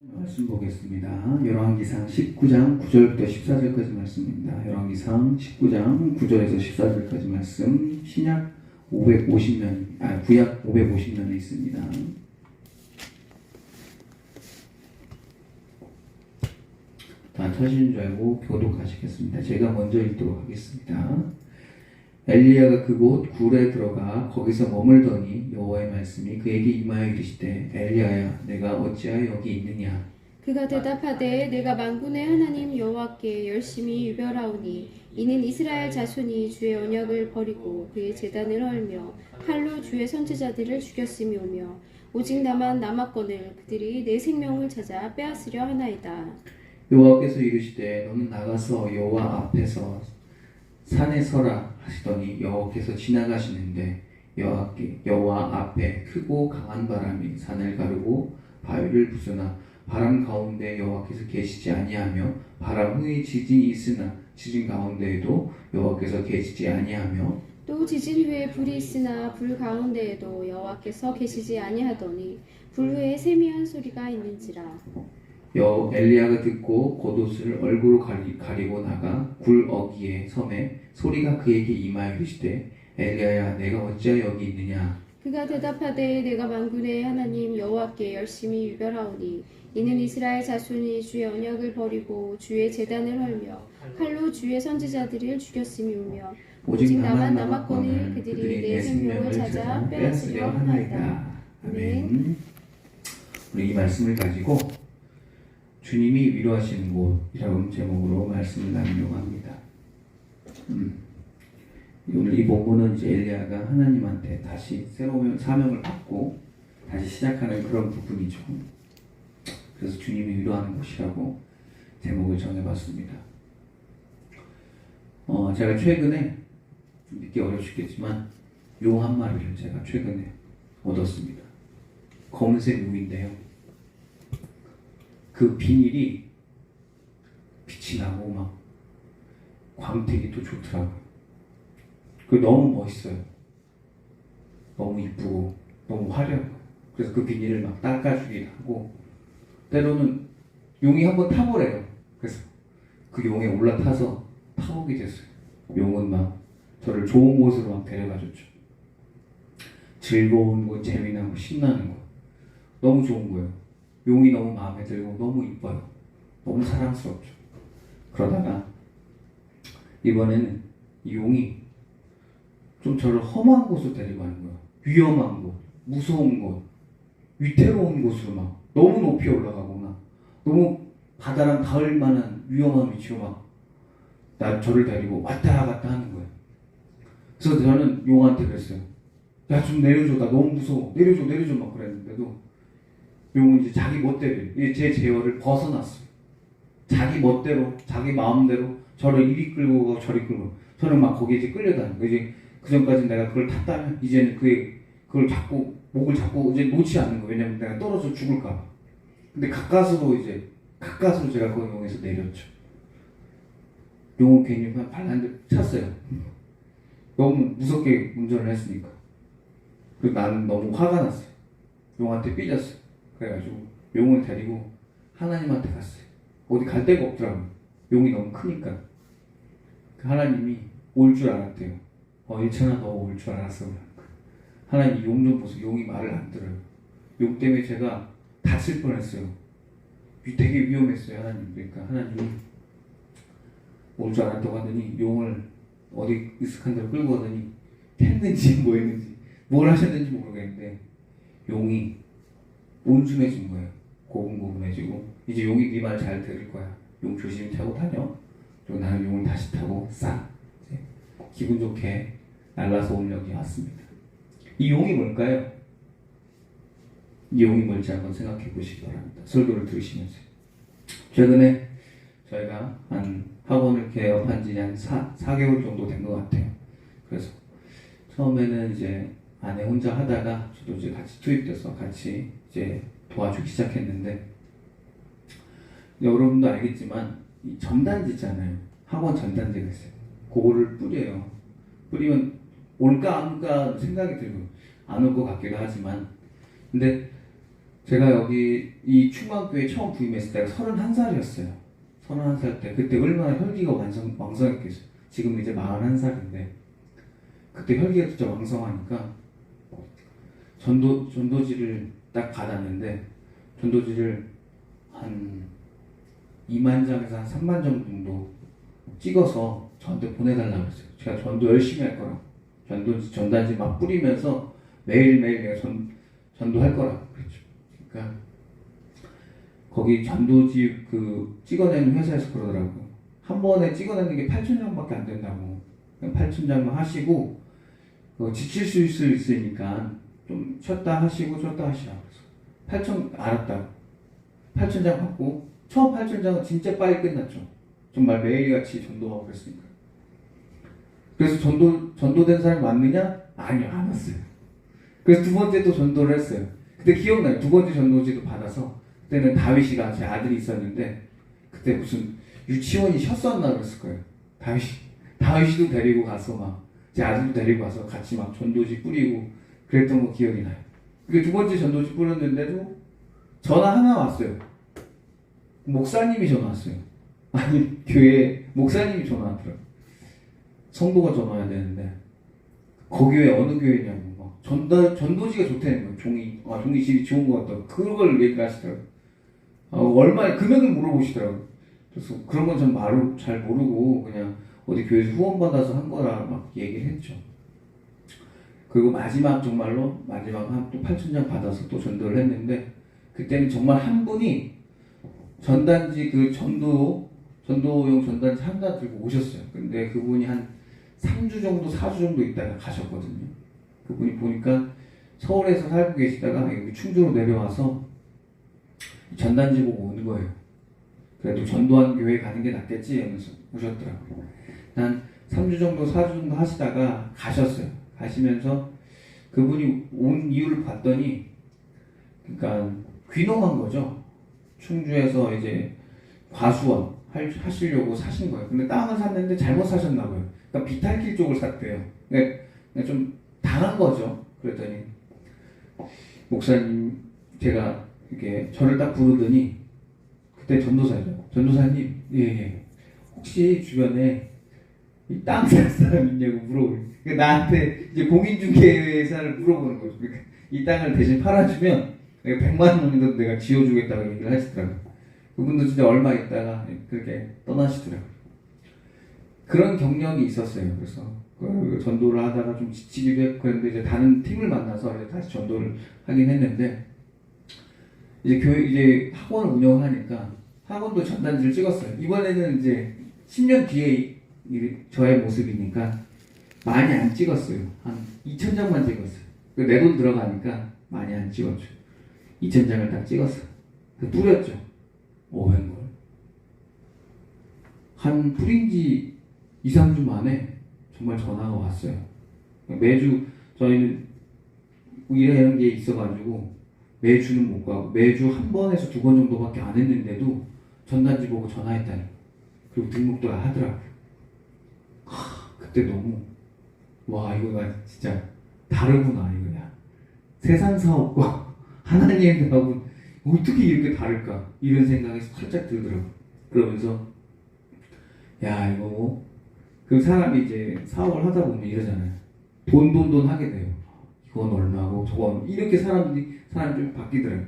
말씀 보겠습니다. 열왕기상 19장 9절부터 14절까지 말씀입니다. 열왕기상 19장 9절에서 14절까지 말씀 신약 550년 아 구약 550년에 있습니다. 다 터지는 줄 알고 교독하시겠습니다. 제가 먼저 읽도록 하겠습니다. 엘리야가 그곳 굴에 들어가 거기서 머물더니 여호와의 말씀이 그에게 임하여 이르시되 엘리야야 내가 어찌하여 여기 있느냐 그가 대답하되 내가 만군의 하나님 여호와께 열심히 유별하오니 이는 이스라엘 자손이 주의 언약을 버리고 그의 재단을 헐며 칼로 주의 선지자들을 죽였음이오며 오직 나만 남았거늘 그들이 내 생명을 찾아 빼앗으려 하나이다. 여호와께서 이르시되 너는 나가서 여호와 앞에서 산에 서라 하시더니 여호와께서 지나가시는데 여호와께 여호와 앞에 크고 강한 바람이 산을 가르고 바위를 부수나 바람 가운데 여호와께서 계시지 아니하며 바람 후에 지진이 있으나 지진 가운데에도 여호와께서 계시지 아니하며 또 지진 후에 불이 있으나 불 가운데에도 여호와께서 계시지 아니하더니 불 후에 세미한 소리가 있는지라. 여 엘리야가 듣고 겉옷을 얼굴로 가리, 가리 고 나가 굴 어기에 섬에 소리가 그에게 임하여 이르시되 엘리야야 내가 어찌하여 여기 있느냐 그가 대답하되 내가 만군의 하나님 여호와께 열심히 유별하오니 이는 이스라엘 자손이 주의 언약을 버리고 주의 재단을 헐며 칼로 주의 선지자들을 죽였음이오며 오직 나만 남았거늘 그들이 내 생명을 찾아 빼앗으려 하나이다. 아멘. 우리 이 말씀을 가지고 주님이 위로하시는 곳이라는 제목으로 말씀을 나누려고 합니다. 음, 오늘 이 본문은 이제 엘리야가 하나님한테 다시 새로운 사명을 받고 다시 시작하는 그런 부분이죠. 그래서 주님이 위로하는 곳이라고 제목을 정해봤습니다. 어, 제가 최근에 좀 믿기 어려우시겠지만 용 한 마리를 제가 최근에 얻었습니다. 검은색 용인데요. 그 비닐이 빛이 나고 막 광택이 또 좋더라고요. 그 너무 멋있어요. 너무 이쁘고 너무 화려해요. 그래서 그 비닐을 막 닦아주기도 하고 때로는 용이 한번 타보래요. 그래서 그 용에 올라타서 타보게 됐어요. 용은 막 저를 좋은 곳으로 막 데려가줬죠. 즐거운 거, 재미나고 신나는 거. 너무 좋은 거예요. 용이 너무 마음에 들고 너무 이뻐요. 너무 사랑스럽죠. 그러다가 이번에는 이 용이 좀 저를 험한 곳으로 데리고 가는 거예요. 위험한 곳, 무서운 곳, 위태로운 곳으로 막 너무 높이 올라가거나 너무 바다랑 닿을 만한 위험한 위치로 막 나 저를 데리고 왔다 갔다 하는 거예요. 그래서 저는 용한테 그랬어요. 야 좀 내려줘 나 너무 무서워 내려줘 내려줘 막 그랬는데도 용은 이제 자기 멋대로 제 제어를 벗어났어요. 자기 멋대로 자기 마음대로 저를 이리 끌고 가고 저리 끌고. 저는 막 거기에 이제 끌려다니고 이제 그 전까지 내가 그걸 탔다면 이제는 그의 그걸 잡고 목을 잡고 이제 놓지 않는 거예요. 왜냐면 내가 떨어져 죽을까 봐. 근데 가까스로 이제 가까스로 제가 그 용에서 내렸죠. 용은 괜히 발란데 찼어요. 너무 무섭게 운전을 했으니까. 그 나는 너무 화가 났어요. 용한테 삐졌어요. 그래가지고 용을 데리고 하나님한테 갔어요. 어디 갈 데가 없더라고요. 용이 너무 크니까. 그 하나님이 올 줄 알았대요. 어, 일천아 너 올 줄 알았어. 하나님 용좀 보세요. 용이 말을 안 들어요. 용 때문에 제가 다칠 뻔했어요. 위- 되게 위험했어요. 하나님. 그러니까 하나님이 올 줄 알았다고 하더니 용을 어디 익숙한 데로 끌고 가더니 했는지 뭐 했는지 뭘 하셨는지 모르겠는데 용이 온순해진 거예요. 고분고분해지고 이제 용이 네 말 잘 들을 거야. 용 조심히 타고 다녀. 그리고 나는 용을 다시 타고 싹 이제 기분 좋게 날라서 온 여기 왔습니다. 이 용이 뭘까요? 이 용이 뭔지 한번 생각해 보시기 바랍니다. 설교를 들으시면서 최근에 저희가 한 학원을 개업한 지한 4, 4개월 정도 된 것 같아요. 그래서 처음에는 이제 아내 혼자 하다가 저도 이제 같이 투입돼서 같이 이제 도와주기 시작했는데 여러분도 알겠지만 이 전단지 있잖아요. 학원 전단지가 있어요. 그거를 뿌려요. 뿌리면 올까 안 올까 생각이 들고 안 올 것 같기도 하지만 근데 제가 여기 이 충만교회 처음 부임했을 때가 31살이었어요. 31살 때 그때 얼마나 혈기가 완성, 왕성했겠어요. 지금 이제 41살인데 그때 혈기가 진짜 왕성하니까 전도 전도지를 딱 받았는데 전도지를 한 2만 장에서 한 3만 장 정도 찍어서 저한테 보내달라고 했어요. 제가 전도 열심히 할 거라고. 전도지, 전단지 막 뿌리면서 매일매일 내가 전, 전도할 거라고 그랬죠. 그러니까 거기 전도지 그 찍어내는 회사에서 그러더라고요. 한 번에 찍어내는 게 8천 장밖에 안 된다고. 8천 장만 하시고 어, 지칠 수 있으니까 좀 쉬었다 하시고 쉬었다 하시라고 그래서 8천 알았다고. 8천 장 받고 처음 8천 장은 진짜 빨리 끝났죠. 정말 매일같이 전도하고 그랬으니까. 그래서 전도 전도된 사람이 왔느냐? 아니요, 안 왔어요. 그래서 두 번째 또 전도를 했어요. 그때 기억나요. 두 번째 전도지도 받아서 그때는 다윗이가 제 아들이 있었는데 그때 무슨 유치원이 쉬었었나 그랬을 거예요. 다윗 다윗이도 데리고 가서 막 제 아들도 데리고 가서 같이 막 전도지 뿌리고 그랬던 거 기억이 나요. 그게 두 번째 전도지 뿌렸는데도 전화 하나 왔어요. 목사님이 전화 왔어요. 아니 교회 목사님이 전화 왔더라고. 성도가 전화해야 되는데 거기 에 어느 교회냐고 막 전도 전도지가 좋다는 거예요. 종이 아 종이 집이 좋은 것 같다. 그걸 얘기하시더라고. 어, 얼마 금액을 물어보시더라고. 그래서 그런 건 전 말을 잘 모르고 그냥 어디 교회에서 후원 받아서 한 거라 막 얘기를 했죠. 그리고 마지막 정말로 마지막 한또 8천 장 받아서 또 전도를 했는데 그때는 정말 한 분이 전단지 그 전도 전도용 전단지 하나 들고 오셨어요. 근데 그분이 한 3주 정도, 4주 정도 있다가 가셨거든요. 그분이 보니까 서울에서 살고 계시다가 여기 충주로 내려와서 전단지 보고 오는 거예요. 그래도 전도한 교회 가는 게 낫겠지 하면서 오셨더라고요. 한 3주 정도, 4주 정도 하시다가 가셨어요. 가시면서 그분이 온 이유를 봤더니 그러니까 귀농한 거죠. 충주에서 이제 과수원 할- 하시려고 사신 거예요. 근데 땅을 샀는데 잘못 사셨나 봐요. 그러니까 비탈길 쪽을 샀대요. 그러니까 그러니까 좀 당한 거죠. 그랬더니 목사님 제가 이렇게 저를 딱 부르더니 그때 전도사죠. 전도사님 예 예 혹시 주변에 이 땅 살 사람 있냐고 물어보고 그러니까 나한테 이제 공인중개사를 물어보는 거죠. 그러니까 이 땅을 대신 팔아주면 내가 100만 원이라도 내가 지어주겠다고 얘기를 하시더라고요. 그분도 진짜 얼마 있다가 그렇게 떠나시더라고요. 그런 경력이 있었어요. 그래서 그 전도를 하다가 좀 지치기도 했고 그런데 이제 다른 팀을 만나서 이제 다시 전도를 하긴 했는데 이제 교회 이제 학원을 운영하니까 학원도 전단지를 찍었어요. 이번에는 이제 10년 뒤에 이- 저의 모습이니까 많이 안 찍었어요. 한 2천 장만 찍었어요. 내 돈 들어가니까 많이 안 찍었죠. 2천 장을 딱 찍었어요. 그 뿌렸죠. 500걸. 한 뿌린 지 2, 3주 만에 정말 전화가 왔어요. 매주 저희는 일하는 게 있어가지고 매주는 못 가고 매주 한 번에서 두 번 정도밖에 안 했는데도 전단지 보고 전화했다니. 그리고 등록도 하더라고요. 하, 그때 너무 와 이거 나 진짜 다르구나 이거 야 세상 사업과 하나님의 사업은 어떻게 이렇게 다를까 이런 생각이 살짝 들더라고. 그러면서 야 이거 뭐, 그 사람이 이제 사업을 하다 보면 이러잖아요. 돈 돈 돈 하게 돼요. 이건 얼마고 저건 이렇게 사람들이 사람이 좀 바뀌더라고요.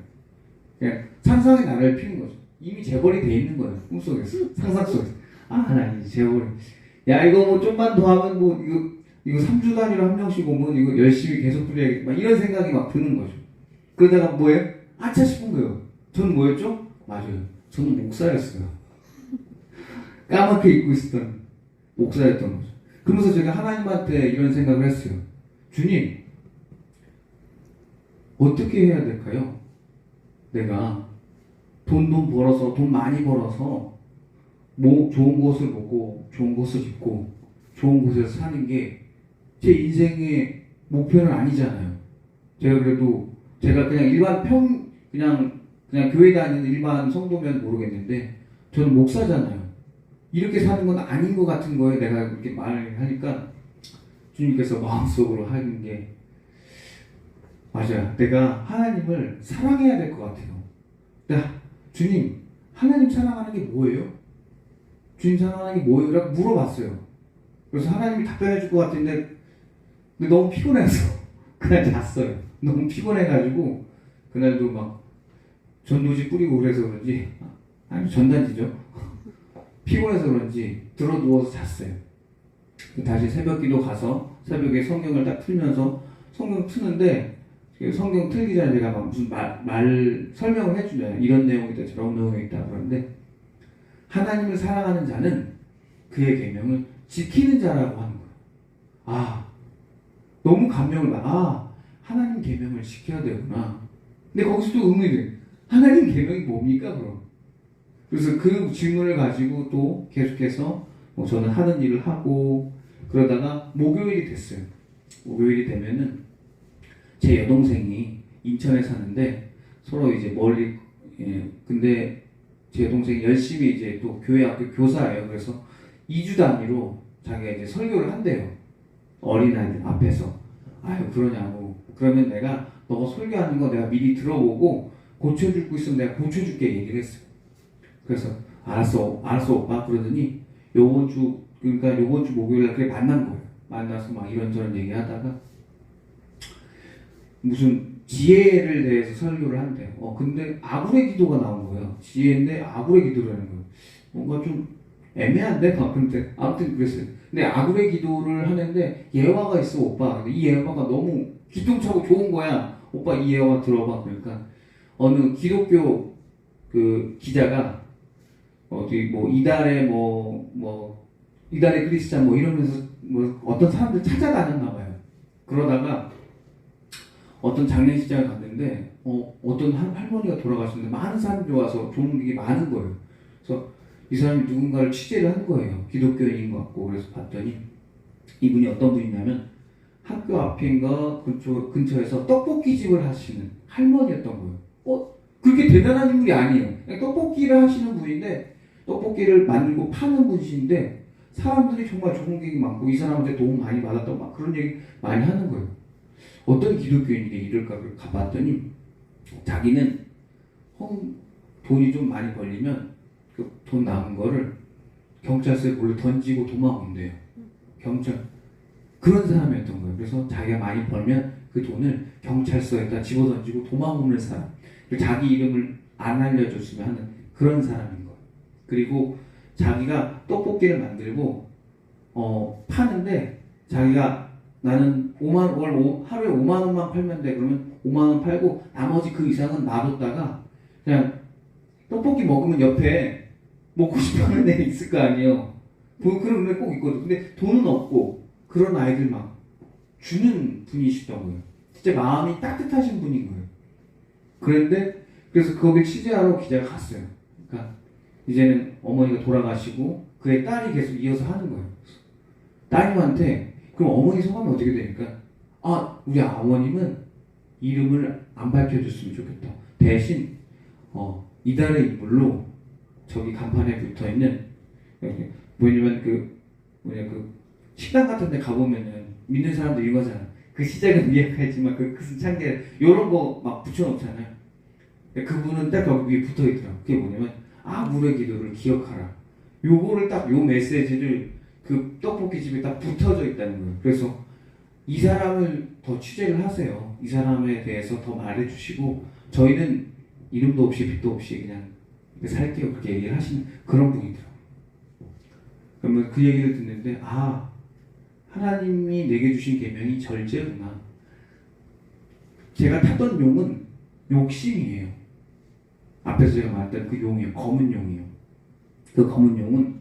그냥 상상의 나라를 피는 거죠. 이미 재벌이 돼 있는 거예요. 꿈속에서 상상 속에서 아나 이제 재벌이 야 이거 뭐 좀만 더 하면 뭐 이거 이거 3주 단위로 한 명씩 오면 이거 열심히 계속 뿌려야겠다 막 이런 생각이 막 드는 거죠. 그러다가 뭐예요? 아차 싶은 거예요. 저는 뭐였죠? 맞아요. 저는 목사였어요. 까맣게 입고 있었던 목사였던 거죠. 그러면서 제가 하나님한테 이런 생각을 했어요. 주님, 어떻게 해야 될까요? 내가 돈 돈 벌어서 돈 많이 벌어서 뭐 좋은 곳을 먹고 좋은 곳을 입고 좋은 곳에서 사는 게 제 인생의 목표는 아니잖아요. 제가 그래도 제가 그냥 일반 평 그냥 그냥 교회 다니는 일반 성도면 모르겠는데 저는 목사잖아요. 이렇게 사는 건 아닌 것 같은 거에 내가 그렇게 말을 하니까 주님께서 마음속으로 하는 게 맞아요. 내가 하나님을 사랑해야 될 것 같아요. 네, 주님, 하나님 사랑하는 게 뭐예요? 사랑하는 게 뭐예요? 라고 물어봤어요. 그래서 하나님이 답변해 줄 것 같은데, 근데 너무 피곤해서 그날 잤어요. 너무 피곤해가지고 그날도 막 전도지 뿌리고 그래서 그런지 아니 전단지죠. 피곤해서 그런지 들어 누워서 잤어요. 다시 새벽기도 가서 새벽에 성경을 딱 풀면서 성경 트는데 그 성경 틀기 전에 제가 막 무슨 말, 말 설명을 해주잖아요. 이런 내용이 있다, 저런 내용이 있다 그러는데 하나님을 사랑하는 자는 그의 계명을 지키는 자라고 하는 거예요. 아 너무 감명을 받아. 아 하나님 계명을 지켜야 되구나. 근데 거기서 또 의문이 하나님 계명이 뭡니까 그럼? 그래서 그 질문을 가지고 또 계속해서 뭐 저는 하는 일을 하고 그러다가 목요일이 됐어요. 목요일이 되면은 제 여동생이 인천에 사는데 서로 이제 멀리 예, 근데 제 여동생이 열심히 이제 또 교회 학교 교사예요. 그래서 2주 단위로 자기가 이제 설교를 한대요. 어린아이들 앞에서. 아유 그러냐고. 그러면 내가 너 설교하는 거 내가 미리 들어보고 고쳐줄 거 있으면 내가 고쳐줄게 얘기를 했어요. 그래서 알았어, 알았어 오빠 그러더니 요번 주 그러니까 요번 주 목요일 날 그래 만난 거예요. 만나서 막 이런저런 얘기하다가 무슨 지혜를 대해서 설교를 한대요. 어 근데 아굴의 기도가 나온 거예요. 지혜인데 아굴의 기도를 하는 거예요. 뭔가 좀 애매한데 막 근데 아무튼 그랬어요. 근데 아굴의 기도를 하는데 예화가 있어 오빠. 이 예화가 너무 기똥차고 좋은 거야. 오빠 이 예화 들어봐. 그러니까 어느 기독교 그 기자가 어디 뭐 이달에 뭐뭐 이달의 크리스찬 뭐 이러면서 뭐 어떤 사람들 찾아다녔나 봐요. 그러다가 어떤 장례식장에 갔는데 어, 할, 할머니가 돌아가셨는데 많은 사람들이 와서 좋은 게 많은 거예요. 그래서 이 사람이 누군가를 취재를 한 거예요. 기독교인인 것 같고 그래서 봤더니 이분이 어떤 분이냐면 학교 앞인가 근처, 근처에서 떡볶이 집을 하시는 할머니였던 거예요. 어 그렇게 대단한 인물이 아니에요. 떡볶이를 하시는 분인데 떡볶이를 만들고 파는 분이신데 사람들이 정말 좋은 게 많고 이 사람한테 도움 많이 받았던 막 그런 얘기 많이 하는 거예요. 어떤 기독교인이 이럴까 를 가봤더니 자기는 험- 돈이 좀 많이 벌리면 그 돈 남은 거를 경찰서에 몰래 던지고 도망온대요. 경찰 그런 사람이었던 거예요. 그래서 자기가 많이 벌면 그 돈을 경찰서에다 집어 던지고 도망오는 사람. 자기 이름을 안 알려줬으면 하는 그런 사람인 거예요. 그리고 자기가 떡볶이를 만들고 어 파는데 자기가 나는 5만 월 오- 하루에 5만 원만 팔면 돼 그러면 5만 원 팔고 나머지 그 이상은 놔뒀다가 그냥 떡볶이 먹으면 옆에 먹고 싶어하는 애 있을 거 아니에요. 뭐 그런 애 꼭 있거든. 근데 돈은 없고 그런 아이들 막 주는 분이시던 거예요. 진짜 마음이 따뜻하신 분인 거예요. 그런데 그래서 거기 취재하러 기자가 갔어요. 그러니까 이제는 어머니가 돌아가시고 그의 딸이 계속 이어서 하는 거예요. 따님한테 그럼 어머니 소감이 어떻게 되니까 아 우리 어머님은 이름을 안 밝혀줬으면 좋겠다. 대신 어, 이달의 인물로 저기 간판에 붙어 있는 뭐냐면 그 뭐냐 그 식당 같은 데 가보면은 믿는 사람들 이거 하잖아. 그 시작은 미약하지만 그 끝은 참게 요런 거 막 붙여놓잖아요. 그분은 딱 거기 위에 붙어 있더라고. 그게 뭐냐면 아무의 기도를 기억하라. 요거를 딱 요 메시지를 그 떡볶이 집에 딱 붙어져 있다는 거예요. 그래서 이 사람을 더 취재를 하세요. 이 사람에 대해서 더 말해주시고 저희는 이름도 없이 빛도 없이 그냥 살게요. 그렇게 얘기를 하시는 그런 분이더라고요. 그러면 그 얘기를 듣는데 아 하나님이 내게 주신 계명이 절제구나. 제가 탔던 용은 욕심이에요. 앞에서 제가 말했던 그 용이요. 검은 용이요. 그 검은 용은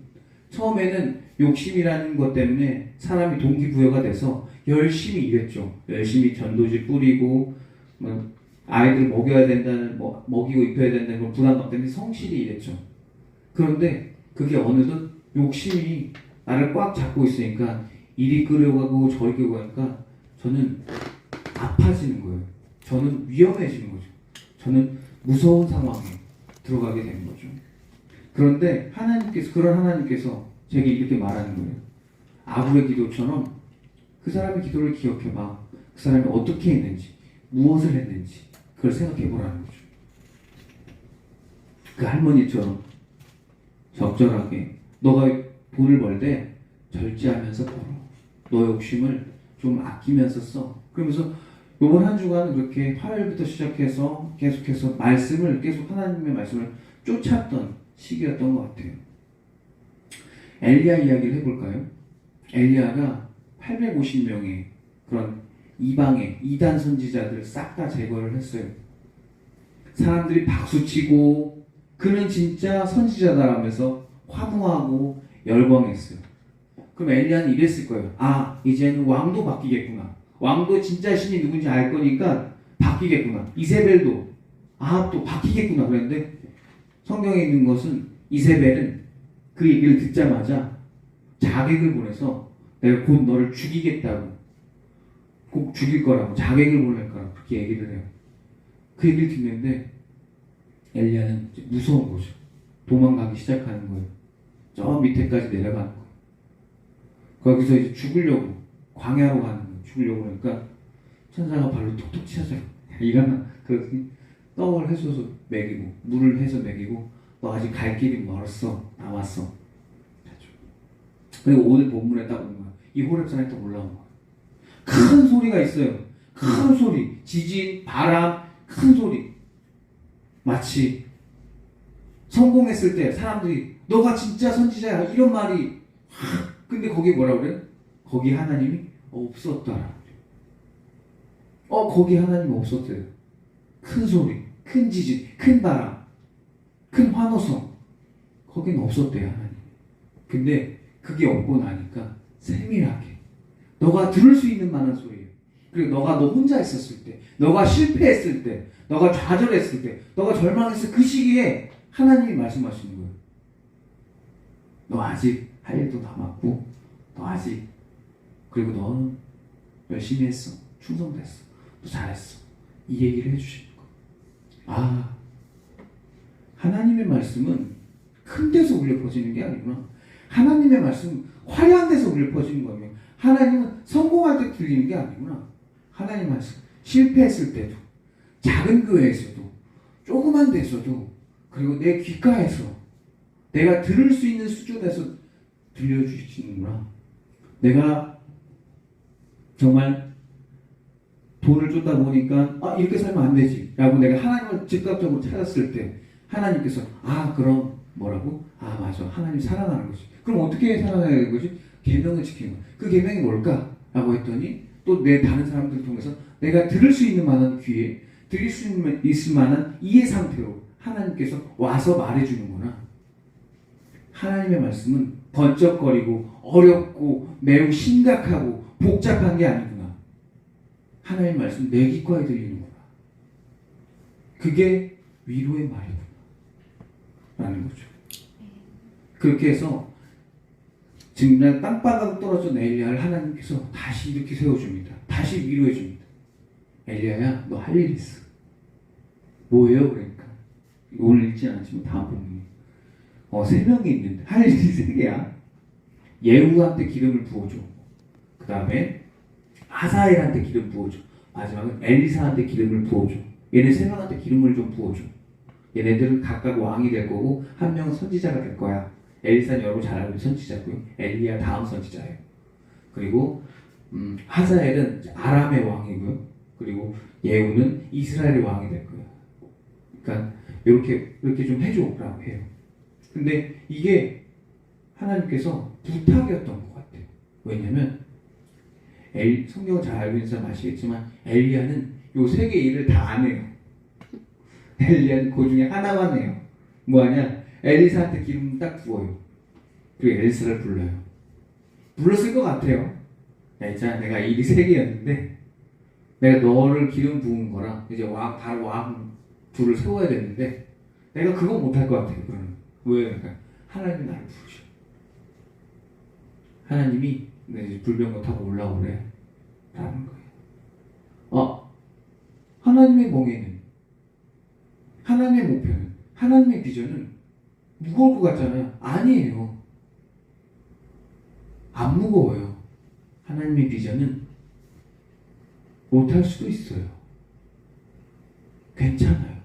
처음에는 욕심이라는 것 때문에 사람이 동기부여가 돼서 열심히 일했죠. 열심히 전도지 뿌리고 뭐 아이들 먹여야 된다는 뭐 먹이고 입혀야 된다는 그런 부담감 때문에 성실히 일했죠. 그런데 그게 어느덧 욕심이 나를 꽉 잡고 있으니까 이리 끌어가고 저리 끌어가니까 저는 아파지는 거예요. 저는 위험해지는 거죠. 저는 무서운 상황에 들어가게 되는 거죠. 그런데 하나님께서 그런 하나님께서 제게 이렇게 말하는 거예요. 아브의 기도처럼 그 사람의 기도를 기억해봐. 그 사람이 어떻게 했는지 무엇을 했는지 그걸 생각해 보라는 거죠. 그 할머니처럼 적절하게 너가 돈을 벌 때 절제하면서 벌어. 너 욕심을 좀 아끼면서 써. 그러면서 이번 한 주간 그렇게 화요일부터 시작해서 계속해서 말씀을 계속 하나님의 말씀을 쫓았던 시기였던 것 같아요. 엘리야 이야기를 해볼까요? 엘리야가 850명의 그런 이방의 이단 선지자들 싹 다 제거를 했어요. 사람들이 박수치고 그는 진짜 선지자다라면서 화무하고 열광했어요. 그럼 엘리야는 이랬을 거예요. 아 이제는 왕도 바뀌겠구나. 왕도 진짜 신이 누군지 알 거니까 바뀌겠구나. 이세벨도 아또 바뀌겠구나 그랬는데 성경에 있는 것은 이세벨은 그 얘기를 듣자마자 자객을 보내서 내가 곧 너를 죽이겠다고 꼭 죽일 거라고 자객을 보낼 거라고 그렇게 얘기를 해요. 그 얘기를 듣는데 엘리야는 무서운 거죠. 도망가기 시작하는 거예요. 저 밑에까지 내려가는 거예요. 거기서 이제 죽으려고 광야로 가는 거예요. 죽으려고 그러니까 천사가 발로 톡톡 치잖아요. 이거는 그 떡을 해줘서 먹이고 물을 해서 먹이고 너 아직 갈 길이 멀었어 남았어. 그리고 오늘 본문에 딱 거야. 이 호렙산에 딱 올라온 거야. 큰 소리가 있어요. 큰 소리, 지진, 바람, 큰 소리. 마치 성공했을 때 사람들이 너가 진짜 선지자야 이런 말이 근데 거기 뭐라 그래? 거기 하나님이 없었더라. 어 거기 하나님 없었대요. 큰 소리, 큰 지진, 큰 바람, 큰 환호성 거긴 없었대요 하나님. 근데 그게 없고 나니까 세밀하게 너가 들을 수 있는 만한 소리예요. 그리고 너가 너 혼자 있었을 때, 너가 실패했을 때, 너가 좌절했을 때, 너가 절망했을 그 시기에 하나님이 말씀하시는 거예요. 너 아직 할 일도 남았고, 너 아직 그리고 너는 열심히 했어, 충성됐어, 너 잘했어. 이 얘기를 해주시는 거예요. 아, 하나님의 말씀은 큰 데서 울려 퍼지는 게 아니구나. 하나님의 말씀 화려한 데서 울려 퍼지는 거면 하나님은 성공할 때 들리는 게 아니구나. 하나님 말씀 실패했을 때도 작은 교회에서도 조그만 데서도 그리고 내 귓가에서 내가 들을 수 있는 수준에서 들려주시는구나. 내가 정말 돈을 쫓다 보니까 아 이렇게 살면 안 되지 라고 내가 하나님을 즉각적으로 찾았을 때 하나님께서 아 그럼 뭐라고? 아 맞아. 하나님 살아나는 거지. 그럼 어떻게 살아나는 거지? 계명을 지키는 거야. 그 계명이 뭘까? 라고 했더니 또 내 다른 사람들을 통해서 내가 들을 수 있는 만한 귀에 들을 수 있을 만한 이해 상태로 하나님께서 와서 말해주는구나. 하나님의 말씀은 번쩍거리고 어렵고 매우 심각하고 복잡한 게 아니구나. 하나님의 말씀 내 귓가에 들리는구나. 그게 위로의 말이구나 라는 거죠 그렇게 해서 지금 그냥 땅바닥 떨어져 엘리야를 하나님께서 다시 이렇게 세워줍니다. 다시 위로해줍니다. 엘리야야, 너 할 일 있어. 뭐예요? 그러니까 오늘 읽지 않았지만 다음 본문에 어, 세 명이 있는데 할 일이 세 개야. 예후한테 기름을 부어줘. 그 다음에 하사엘한테 기름 부어줘. 마지막은 엘리사한테 기름을 부어줘. 얘네 세 명한테 기름을 좀 부어줘. 얘네들은 각각 왕이 될 거고 한 명은 선지자가 될 거야. 엘리사는 여러분 잘 알고 선지자고요. 엘리야 다음 선지자예요. 그리고 음, 하자엘은 아람의 왕이고요. 그리고 예후는 이스라엘의 왕이 될 거예요. 그러니까 이렇게 이렇게 좀 해줘라고 해요. 근데 이게 하나님께서 부탁이었던 것 같아요. 왜냐면 엘, 성경을 잘 알고 있는 사람 아시겠지만 엘리야는 요 세 개 일을 다 안 해요. 엘리야는 그 중에 하나만 해요. 뭐하냐? 엘리사한테 기름 딱 부어요. 그리고 엘리사를 불러요. 불렀을 것 같아요. 야, 있잖아, 내가 일이 세 개였는데, 내가 너를 기름 부은 거랑, 이제 왕, 바로 왕 둘을 세워야 되는데, 내가 그건 못할 것 같아요, 그러면. 왜? 그러니까, 하나님이 나를 부르셔. 하나님이, 내 불병거 타고 올라오래. 라는 거예요. 어, 하나님의 멍에는, 하나님의 목표는, 하나님의 비전은 무거울 것 같잖아요. 아니에요. 안 무거워요. 하나님의 비전은 못할 수도 있어요. 괜찮아요.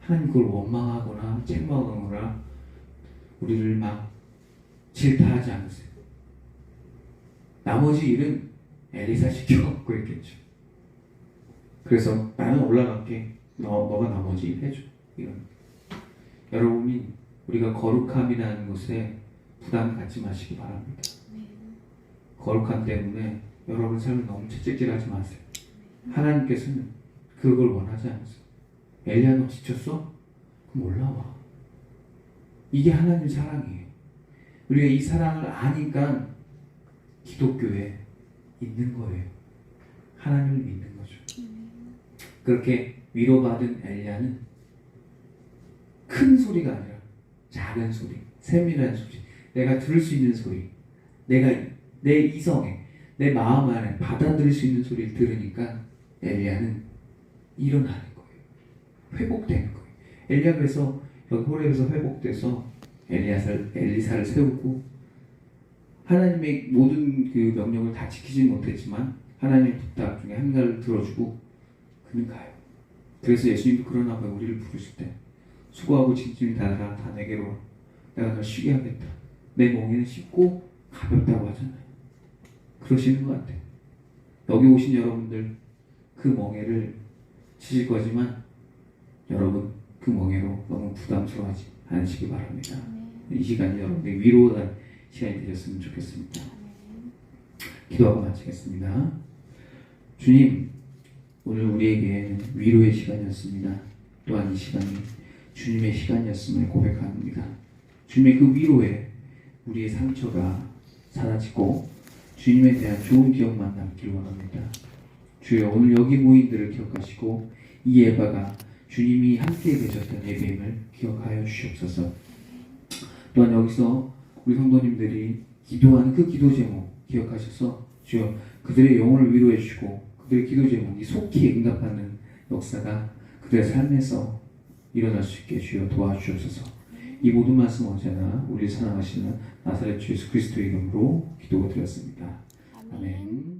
하나님 그걸 원망하거나 책망하거나 우리를 막 질타하지 않으세요. 나머지 일은 엘리사 시켜갖고 했겠죠. 그래서 나는 올라갈게. 너, 너가 나머지 일 해줘. 이런. 여러분이 우리가 거룩함이라는 것에 부담 갖지 마시기 바랍니다. 거룩함 때문에 여러분 삶을 너무 채찍질하지 마세요. 하나님께서는 그걸 원하지 않으세요. 엘리야 너 지쳤어? 그럼 올라와. 이게 하나님 사랑이에요. 우리가 이 사랑을 아니까 기독교에 있는 거예요. 하나님을 믿는 거죠. 그렇게 위로받은 엘리야는 큰 소리가 아니라 작은 소리, 세밀한 소리, 내가 들을 수 있는 소리, 내가 내 이성에, 내 마음 안에 받아들일 수 있는 소리를 들으니까 엘리야는 일어나는 거예요. 회복되는 거예요. 엘리야 그래서 여기 호렙에서 회복돼서 엘리야를 엘리사를 세우고 하나님의 모든 그 명령을 다 지키지 못했지만 하나님의 부탁 중에 한 가지를 들어주고 그는 가요. 그래서 예수님도 그러나 봐요. 우리를 부르실 때 수고하고 짐짐이 다라 다 내게로 와. 내가 널 쉬게 하겠다. 내 멍에는 쉽고 가볍다고 하잖아요. 그러시는 것 같아요. 여기 오신 여러분들 그 멍에를 치실 거지만 여러분 그 멍에로 너무 부담스러워하지 않으시기 바랍니다. 이 시간이 여러분의 위로가 시간이 되셨으면 좋겠습니다. 기도하고 마치겠습니다. 주님, 오늘 우리에게 위로의 시간이었습니다. 또한 이 시간이 주님의 시간이었음을 고백합니다. 주님의 그 위로에 우리의 상처가 사라지고 주님에 대한 좋은 기억만 남길 원합니다. 주여 오늘 여기 모인들을 기억하시고 이 예배가 주님이 함께 계셨던 예배임을 기억하여 주시옵소서. 또한 여기서 우리 성도님들이 기도하는 그 기도 제목 기억하셔서 주여 그들의 영혼을 위로해 주시고 그들의 기도 제목이 속히 응답하는 역사가 그들의 삶에서 일어날 수 있게 주여 도와주옵소서. 이 모든 말씀 언제나 우리 사랑하시는 나사렛 주 예수 그리스도의 이름으로 기도가 드렸습니다. 아멘.